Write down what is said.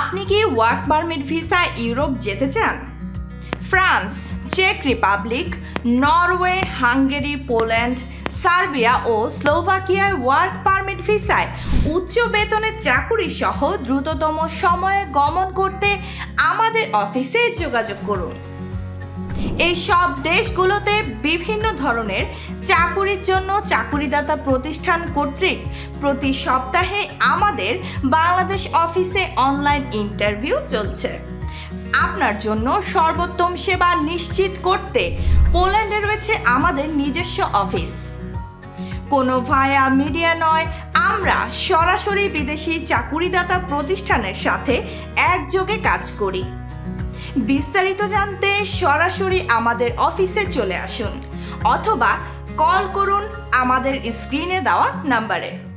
আপনি কি work permit visa Europe যেতে চান? France check Republic Norway Hungary Poland Serbia ও স্লোভাকিয়ায় ওয়ার্ক পারমিট ভিসায় উচ্চ বেতনের চাকুরি সহ দ্রুততম সময়ে গমন করতে আমাদের অফিসে যোগাযোগ করুন। এই সব দেশগুলোতে বিভিন্ন ধরনের চাকুরির জন্য চাকুরিদাতা প্রতিষ্ঠান কর্তৃক প্রতি সপ্তাহে আমাদের বাংলাদেশ অফিসে অনলাইন ইন্টারভিউ চলছে। আপনার জন্য সর্বোত্তম সেবা নিশ্চিত করতে পোল্যান্ডে রয়েছে আমাদের নিজস্ব অফিস। কোনো ভায়া মিডিয়া নয়, আমরা সরাসরি বিদেশি চাকুরিদাতা প্রতিষ্ঠানের সাথে একযোগে কাজ করি। বিস্তারিত জানতে সরাসরি আমাদের অফিসে চলে আসুন অথবা কল করুন আমাদের স্ক্রিনে দেওয়া নাম্বারে।